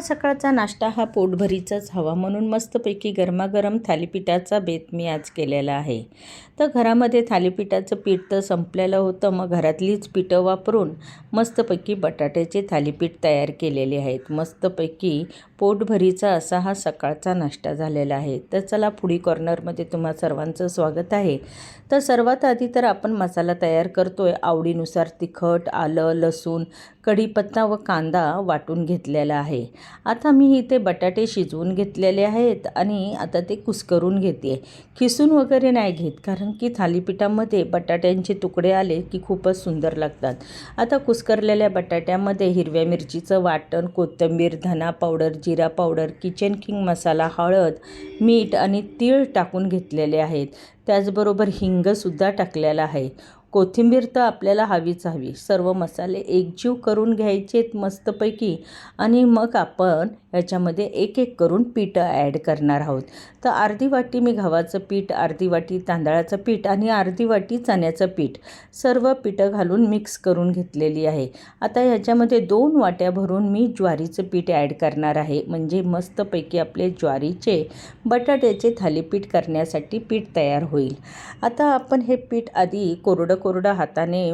सकाळ सकाळचा नाश्ता हा पोटभरीचाच हवा म्हणून मस्तपैकी गरमागरम थालीपीठाचा बेत मी आज केलेला आहे. तर घरामध्ये थालीपीठाचं पीठ तर संपलेलं होतं मग घरातलीच पीठं वापरून मस्तपैकी बटाट्याचे थालीपीठ तयार केलेले आहेत. मस्तपैकी पोटभरीचा असा हा सकाळचा नाश्ता झालेला आहे. तर चला पुढी कॉर्नरमध्ये तुम्हा सर्वांचं स्वागत आहे. तर सर्वात आधी तर आपण मसाला तयार करतो आहे आवडीनुसार तिखट आलं लसूण कढीपत्ता व कांदा वाटून घेतलेला आहे. आता मी इथे बटाटे शिजवून घेतलेले आहेत आणि आता ते कुस्करून घेते. खिसून वगैरे नाही घेत कारण की थालीपीठामध्ये बटाट्यांचे तुकडे आले की खूपच सुंदर लागतात. आता कुस्करलेल्या बटाट्यामध्ये हिरव्या मिरचीचं वाटण कोथिंबीर धना पावडर जिरा पावडर किचन किंग मसाला हळद मीठ आणि तीळ टाकून घेतलेले आहेत. त्याचबरोबर हिंगसुद्धा टाकलेला आहे. कोथिंबीर तर आपल्याला हवीच हवी. सर्व मसाले एकजीव करून घ्यायचेत मस्तपैकी आणि मग आपण याच्यामध्ये एक एक करून पीठं ॲड करणार आहोत. तर अर्धी वाटी मी गव्हाचं पीठ अर्धी वाटी तांदळाचं पीठ आणि अर्धी वाटी चण्याचं पीठ सर्व पिठं घालून मिक्स करून घेतलेली आहे. आता ह्याच्यामध्ये दोन वाट्या भरून मी ज्वारीचं पीठ ॲड करणार आहे. म्हणजे मस्तपैकी आपले ज्वारीचे बटाट्याचे थालीपीठ करण्यासाठी पीठ तयार होईल. आता आपण हे पीठ आधी कोरडं कोरडं हाताने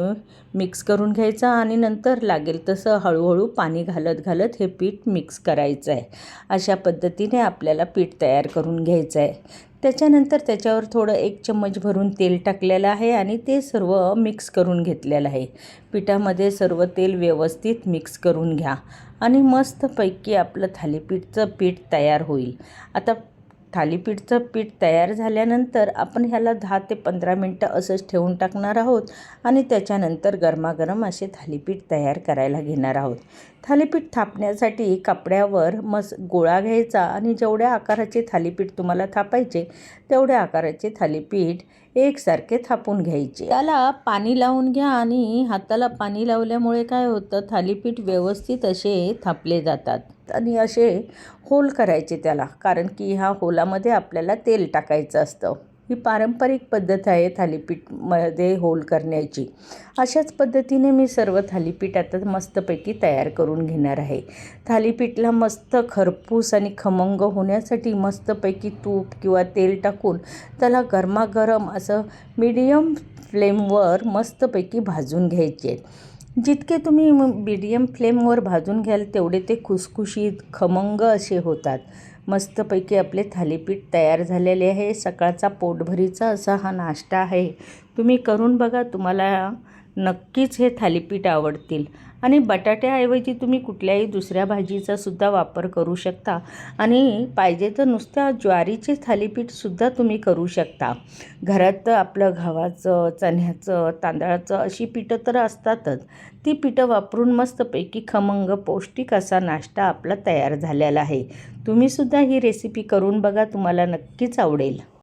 मिक्स करून घ्यायचं आणि नंतर लागेल तसं हळूहळू पाणी घालत घालत हे पीठ मिक्स करायचं आहे अशा पद्धतीने आपल्याला पीठ तयार करून घ्यायचं आहे त्याच्यानंतर त्याच्यावर थोडं एक चम्मच भरून तेल टाकलेलं आहे आणि ते सर्व मिक्स करून घेतलेलं आहे. पिठामध्ये सर्व तेल व्यवस्थित मिक्स करून घ्या आणि मस्तपैकी आपलं थालीपीठचं पीठ तयार होईल. आता थालीपीठचं पीठ तयार झाल्यानंतर आपण ह्याला दहा ते पंधरा मिनटं असंच ठेवून टाकणार आहोत आणि त्याच्यानंतर गरमागरम असे थालीपीठ तयार करायला घेणार आहोत. थालीपीठ थापण्यासाठी कापड्यावर मस गोळा घ्यायचा आणि जेवढ्या आकाराचे थालीपीठ तुम्हाला थापायचे तेवढ्या आकाराचे थालीपीठ एकसारखे थापून घ्यायचे. त्याला पाणी लावून घ्या आणि हाताला पाणी लावल्यामुळे काय होतं थालीपीठ व्यवस्थित असे थापले जातात. आणि असे होल करायचे त्याला कारण की ह्या होलामध्ये आपल्याला तेल टाकायचं असतं. ही पारंपरिक पद्धत आहे थालीपीठमध्ये होल करण्याची. अशाच पद्धतीने मी सर्व थालीपीठ आता मस्तपैकी तयार करून घेणार आहे. थालीपीठला मस्त खरपूस आणि खमंग होण्यासाठी मस्तपैकी तूप किंवा तेल टाकून त्याला गरमागरम असं मीडियम फ्लेमवर मस्तपैकी भाजून घ्यायचे. जितके तुम्ही मीडियम फ्लेमवर भाजून घ्याल तेवढे ते खुसखुशीत खमंग असे होतात. मस्तपैकी आपले थालीपीठ तयार झालेले आहे. सकाळचा पोटभरीचा असा हा नाश्ता आहे. तुम्ही करून बघा तुम्हाला नक्कीच हे थालीपीठ आवडतील. आणि बटाट्याऐवजी तुम्ही कुठल्याही दुसऱ्या भाजीचा सुद्धा वापर करू शकता. आणि पाहिजे तर नुसत्या ज्वारीचे थालीपीठसुद्धा तुम्ही करू शकता. घरात तर आपलं गव्हाचं चण्याचं तांदळाचं अशी पिठं तर असतातच. ती पिठं वापरून मस्तपैकी खमंग पौष्टिक असा नाश्ता आपला तयार झालेला आहे. तुम्हीसुद्धा ही रेसिपी करून बघा तुम्हाला नक्कीच आवडेल.